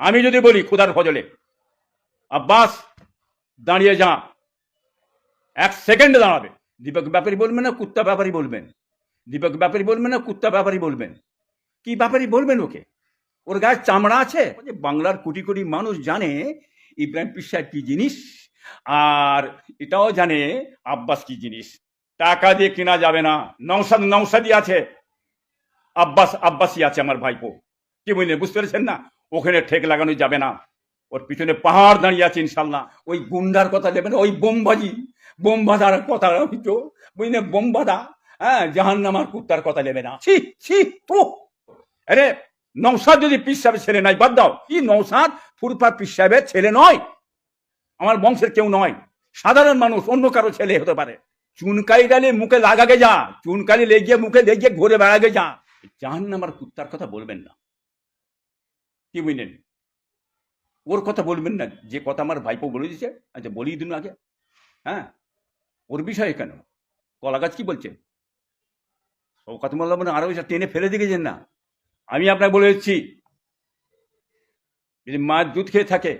আমি যদি বলি খুদার ফজলে, আব্বাস, দাঁড়িয়ে যা। এক সেকেন্ডে দাঁড়াবে। দীপক ব্যাপারী বলবেন না, কুত্তা ব্যাপারী বলবেন। দীপক ব্যাপারী বলবেন না, কুত্তা ব্যাপারী বলবেন। কি ব্যাপারী বলবেন ওকে? ওর গায়ে চামড়া আছে? বাংলার কোটি কোটি মানুষ জানে ইব্রাহিম পিসার কি জিনিস, আর এটাও জানে আব্বাস কি জিনিস। টাকা দিয়ে কেনা যাবে না। নৌসাদ নৌসাদি আছে। আব্বাস, আব্বাসই আছে আমার ভাইপো। কি বুঝলেন? বুঝতে পেরেছেন না? ওখানে ঠেক লাগানো যাবে না। ওর পিছনে পাহাড় দাঁড়িয়ে আছে ইনশাল্লাহ। ওই গুন্ডার কথা নেবেন ওই বোমবাজি বোম বাঁধার কথা হইতো বুঝলে বোম বাঁধা হ্যাঁ জাহান নামার কুত্তার কথা নেবে না। ছি ছি তো আরে নৌসাদ যদি পিস সাহেবের ছেলে নাই, বাদ দাও। কি নৌসাদ ফুরফা পিস সাহেবের ছেলে নয়। আমার বংশের কেউ নয়। সাধারণ মানুষ, অন্য কারও ছেলে হতে পারে। চুনকালি ডালে মুখে লাগাগে যা, চুনকালি লেগে মুখে লেগে ঘুরে বেড়াগে যা। জাহান নামার কুত্তার কথা বলবেন না। কি বুঝলেন ওর কথা বলবেন না, যে কথা আমার ভাইপো বলে দিয়েছে আচ্ছা বলিয়ে দিন আগে। হ্যাঁ? ওর বিষয়ে কেন? কলা গাছ কি বলছে? শৌকাত মোল্লা মানে আরও টেনে ফেলে দিয়েছেন না? আমি আপনাকে বলে দিচ্ছি, যদি মায়ের দুধ খেয়ে থাকে,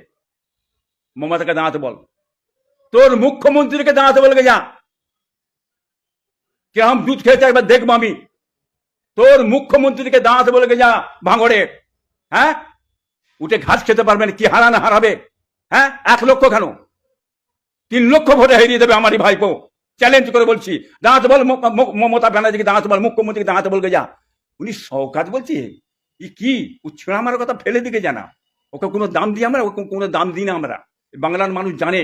মমতাকে দাঁড়াতে বল। তোর মুখ্যমন্ত্রীকে দাঁড়াতে বলে যা কে আম দুধ খেয়েছে একবার দেখব আমি। তোর মুখ্যমন্ত্রীকে দাঁড়াতে বলে যা ভাঙড়ে। হ্যাঁ? উঠে ঘাস খেতে পারবেন, কি হারানা হারাবে হ্যাঁ? এক লক্ষ কেন? তিন লক্ষ ভোটে হারিয়ে দেবে আমারই ভাইপো। চ্যালেঞ্জ করে বলছি দাঁড়াতে বল মমতা ব্যানার্জিকে দাঁড়াতে বল, মুখ্যমন্ত্রীকে দাঁড়াতে বলবে যা। উনি সৌকাত বলছি, ই কি? ও আমার কথা ফেলে দিকে জানা। ওকে কোনো দাম দিই আমরা? ওকে কোনো দাম দিই না আমরা। বাংলার মানুষ জানে,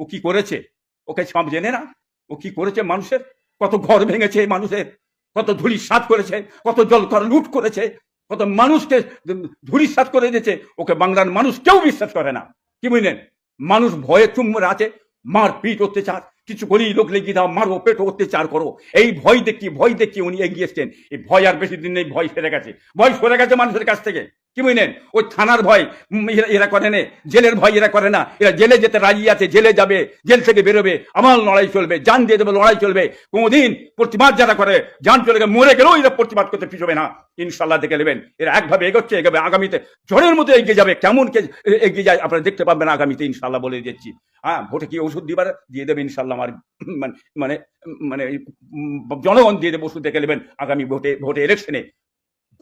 ও কি করেছে? ওকে সব জেনে না? ও কি করেছে মানুষের? কত ঘর ভেঙেছে মানুষের? কত ধুলি সাত করেছে? কত জল লুট করেছে? কত মানুষকে ধুরিসাত করে দিয়েছে, ওকে বাংলার মানুষ কেউ বিশ্বাস করে না। কি বুঝলেন? মানুষ ভয়ে চুম্বর আছে মার পিট অত্যাচার, কিছু করি লোক লেগে দাও মারো পেটো অত্যাচার করো। এই ভয় দেখি ভয় দেখি উনি এগিয়ে এসছেন। এই ভয় আর বেশি দিন নেই, ভয় সেরে গেছে। ভয় সরে গেছে মানুষের কাছ থেকে। কি বুঝলেন? ওই থানার ভয় এরা- করে না, জেলের ভয় এরা করে না। এরা জেলে যেতে রাজি আছে, জেলে যাবে, জেল থেকে বেরোবে, আমার লড়াই চলবে, জান দিয়ে দেবে, লড়াই চলবে। কোনোদিন প্রতিবাদ যারা করে, জান চলে গেলে মরে গেলেও এরা প্রতিবাদ করতে পিছবে না। ইনশাল্লাহ দেখে নেবেন। এরা একভাবে এগোচ্ছে এগোবে আগামীতে ঝড়ের মতো এগিয়ে যাবে, কেমন কে এগিয়ে যায় আপনারা দেখতে পাবেন আগামীতে ইনশাল্লাহ বলে দিচ্ছি। হ্যাঁ ভোটে কি ওষুধ দিবার? দিয়ে দেবে ইনশাল্লাহ আমার মানে মানে মানে জনগণ দিয়ে দেবে ওষুধ দেখে নেবেন আগামী ভোটে ভোটে ইলেকশনে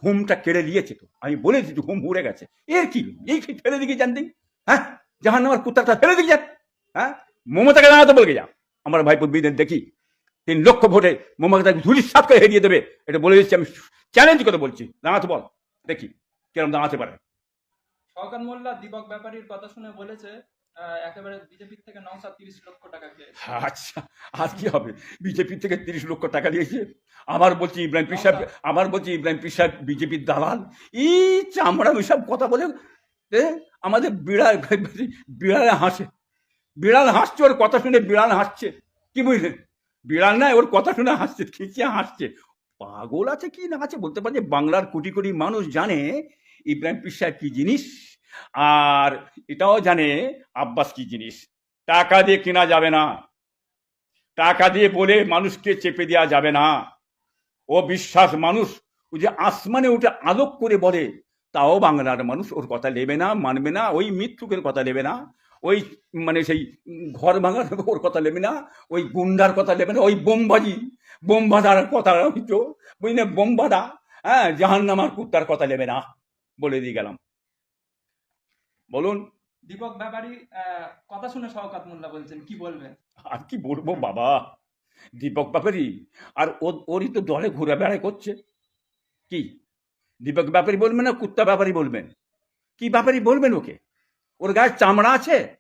ঘুমটা কেড়ে নিয়েছে তো। আমি বলে দিচ্ছি ঘুম উড়ে গেছে। এর কি? এই কি ফেলে দিকে জান দিন হ্যাঁ? জাহান আমার কুত্তাটা ফেলে দিকে যান হ্যাঁ? মমতাকে দাঁড়াতে বলে যা। আমার ভাইপো বিদের দেখি, তিন লক্ষ ভোটে মমতাকে সাত করে হেরিয়ে দেবে। এটা বলে দিচ্ছি, আমি চ্যালেঞ্জ করে বলছি। দাঁড়াতে বল। দেখি, কিরম দাঁড়াতে পারে। শওকাত মোল্লা দীপক ব্যাপারীর কথা শুনে বলেছে একেবারে বিজেপির থেকে নৌসাদ তিরিশ লক্ষ টাকা খেয়েছে আচ্ছা আর কি হবে? বিজেপি থেকে তিরিশ লক্ষ টাকা দিয়েছে আবার বলছি ইব্রাহিম পিসাব আবার বলছি ইব্রাহিম পিসাব বিজেপির দালাল। এই চামড়া সব কথা বলে এ, আমাদের বিড়াল বিড়াল হাসে। বিড়াল হাসছে ওর কথা শুনে বিড়াল হাসছে। কি বুঝলেন? বিড়াল নাই ওর কথা শুনে হাসছে খিচিয়ে হাসছে? পাগল আছে কি না আছে বলতে পারছে বাংলার কোটি কোটি মানুষ জানে ইব্রাহিম পিসাব কি জিনিস? আর এটাও জানে আব্বাস কি জিনিস? টাকা দিয়ে কেনা যাবে না। টাকা দিয়ে বলে মানুষকে চেপে দেওয়া যাবে না। ও বিশ্বাস মানুষ, ও যে আসমানে উঠে আলোক করে বলে, তাও বাংলার মানুষ ওর কথা নেবে না, মানবে না, ওই মৃত্যুকের কথা নেবে না, ওই মানে সেই ঘর ভাঙার ওর কথা নেবে না, ওই গুন্ডার কথা নেবে না, ওই বোমবাজি বোম বাঁধার কথা হইতো, বুঝলে? বোম বাঁধা হ্যাঁ জাহান নামার কুত্তার কথা নেবে না, বলে দিয়ে গেলাম। বলুন। দীপক ব্যাপারী কথা শুনে শওকাত মোল্লা বলছেন কি বলবেন আর কি বলব বাবা? দীপক ব্যাপারী আর ও- ওরই তো দলে ঘুরে বেড়াই করছে। কি? দীপক ব্যাপারী বলবেন না কুত্তা ব্যাপারী বলবেন? কি ব্যাপারী বলবেন ওকে? ওর গায়ে চামড়া আছে?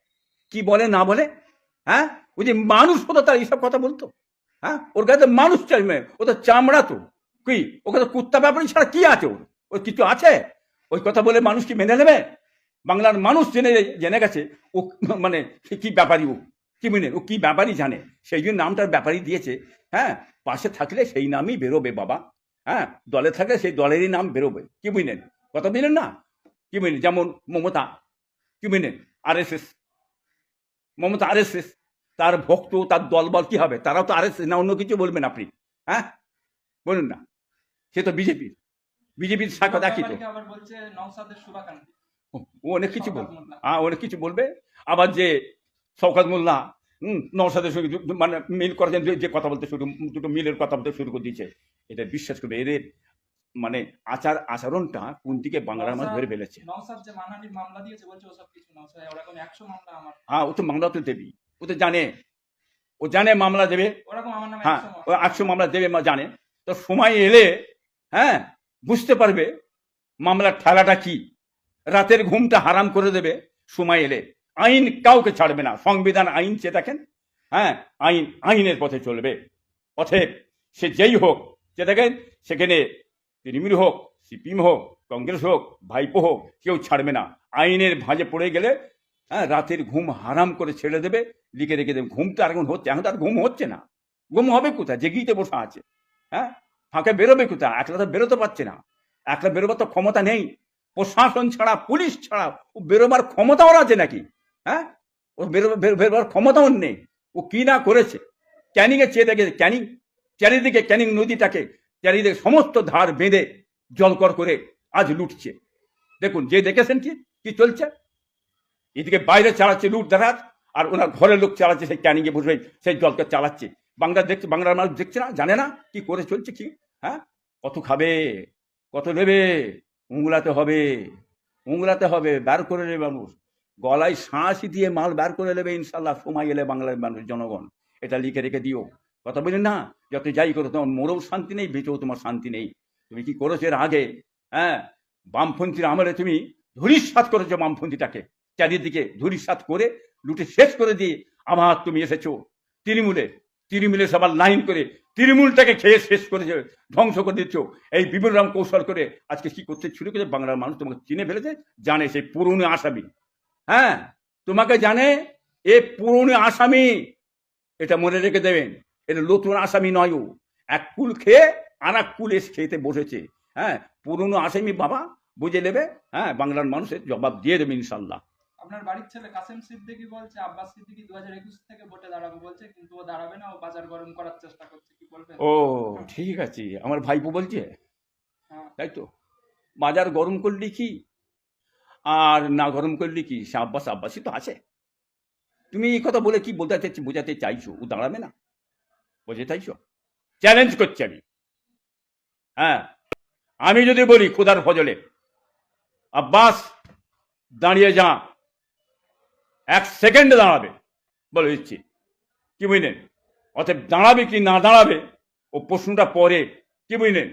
কি বলে না বলে? হ্যাঁ? ওই যে মানুষ হতো তার এইসব কথা বলতো? হ্যাঁ? ওর গায়ে তো মানুষ চাইবে ও তো চামড়া তো। কি? ওকে তো কুত্তা ব্যাপারী ছাড়া কি আছে ওর? ওর কিছু আছে? ওই কথা বলে মানুষ কি মেনে নেবে? বাংলার মানুষ জেনে জেনে গেছে ও মানে কি ব্যাপারী ও, কি বুঝলেন ও কি ব্যাপারই জানে। সেই জন্য নামটার ব্যাপারই দিয়েছে। হ্যাঁ পাশে থাকলে সেই নামই বেরোবে বাবা। হ্যাঁ দলে থাকলে সেই দলেরই নাম বেরোবে। কি বুঝলেন কথা বুঝলেন না? কি বুঝলেন যেমন মমতা। কি বুঝলেন R S S Mamata R S S তার ভক্ত, তার দলবল কি হবে? তারাও তো আর এস না, অন্য কিছু বলবেন আপনি। হ্যাঁ বলুন না। সে তো বিজেপি বিজেপির শাখা দেখি তো। অনেক কিছু বলবে। হ্যাঁ অনেক কিছু বলবে। আবার যে শওকাত মোল্লা হুম নওসাদের সঙ্গে মানে মিল করেছেন যে- যে কথা বলতে শুরু দুটো মিলের কথা বলতে শুরু করে দিয়েছে এটা বিশ্বাস করবে। এদের মানে আচার আচরণটা কোন দিকে বাংলার মাঝ ধরে ফেলেছে? হ্যাঁ ও তো মামলা তো দেবি ও তো জানে। ও জানে মামলা দেবে। হ্যাঁ ও একশো মামলা দেবে মা জানে। তো সময় এলে হ্যাঁ বুঝতে পারবে মামলার ঠেলাটা কি। রাতের ঘুমটা হারাম করে দেবে, সময় এলে। আইন কাউকে ছাড়বে না, সংবিধান, আইন চেয়ে থাকেন হ্যাঁ আইন, আইনের পথে চলবে। অতএব সে যেই হোক যে দেখেন, সেখানে তৃণমূল হোক, সিপিএম হোক, কংগ্রেস হোক, ভাইপো হোক, কেউ ছাড়বে না। আইনের ভাঁজে পড়ে গেলে হ্যাঁ রাতের ঘুম হারাম করে ছেড়ে দেবে, লিখে রেখে দেবে। ঘুম তো আর এখন হচ্ছে, এখন তো আর ঘুম হচ্ছে না। ঘুম হবে কোথায়? জেগিতে বসা আছে। হ্যাঁ ফাঁকে বেরোবে কোথায়? একলা তো বেরোতে পারছে না। একলা বেরোবার তো ক্ষমতা নেই। প্রশাসন ছাড়া, পুলিশ ছাড়া, ও বেরোবার ক্ষমতা ওর আছে নাকি? হ্যাঁ? ও বেরো বেরোবার ক্ষমতা ওর নেই। ও কি না করেছে? ক্যানিং এ চেয়ে দেখেছে ক্যানিং, চারিদিকে ক্যানিং নদীটাকে, চারিদিকে সমস্ত ধার বেঁধে জলকর করে আজ লুটছে। দেখুন, যে দেখেছেন কি? কি চলছে? এদিকে বাইরে চালাচ্ছে লুট দেখাত, আর ওনার ঘরের লোক চালাচ্ছে সেই ক্যানিং এ বসে, সেই জলকে চালাচ্ছে। বাংলা দেখছে, বাংলার মানুষ দেখছে না? জানে না কি করে চলছে কি? হ্যাঁ? কত খাবে? কত নেবে? উংলাতে হবে উংলাতে হবে, বার করে নেবে মানুষ। গলায় শাঁসি দিয়ে মাল বার করে নেবে, ইনশাল্লাহ, সময় এলে বাংলার মানুষ, জনগণ। এটা লিখে রেখে দিও। কথা বলি না? যত যাই করো, তোমার মোরেও শান্তি নেই বেঁচেও তোমার শান্তি নেই। তুমি কি করেছ এর আগে? হ্যাঁ? বামপন্থীর আমলে তুমি ধূলিসাৎ করেছ বামপন্থীটাকে। চারিদিকে ধূলিসাৎ করে, লুটে শেষ করে দিয়ে আবার তুমি এসেছ। তৃণমূলে তৃণমূলে সবার লাইন করে তৃণমূলটাকে খেয়ে শেষ করেছে ধ্বংস করে দিচ্ছ। এই রকম কৌশল করে আজকে কি করতে শুরু করে বাংলার মানুষ তোমাকে চিনে ফেলেছে, জানে সেই পুরনো আসামি। হ্যাঁ তোমাকে জানে এ পুরনো আসামি, এটা মনে রেখে দেবেন, এটা নতুন আসামি নয় এক কুল খেয়ে আর এক কুল এসে খেতে বসেছে। হ্যাঁ পুরনো আসামি বাবা, বুঝে নেবে হ্যাঁ বাংলার মানুষের জবাব দিয়ে দেবে ইনশাল্লাহ। আপনার বাড়ির ছেলে কাসেম সিদ্দিকী বলছে আব্বাস সিদ্দিকী দু হাজার একুশ থেকে ভোটে দাঁড়াবে বলছে কিন্তু ও দাঁড়াবে না ও বাজার গরম করার চেষ্টা করছে কি বলবেন? ও ঠিক আছে। আমার ভাইপো বলছে? হ্যাঁ। তাই তো? বাজার গরম করলি কি? আর না গরম করলি কি? সে আব্বাস আব্বাসই তো আছে। তুমি এই কথা বলে কি বোঝাতে বোঝাতে চাইছো? ও দাঁড়াবে না? বোঝে চাইছো? চ্যালেঞ্জ করছি আমি। হ্যাঁ। আমি যদি বলি খুদার ফজলে আব্বাস দাঁড়িয়ে যা। এক সেকেন্ডে দাঁড়াবে। বলে, দিচ্ছি। কি বুঝলেন? অতএব দাঁড়াবে কি না দাঁড়াবে ও প্রশ্নটা পরে। কি বুঝলেন?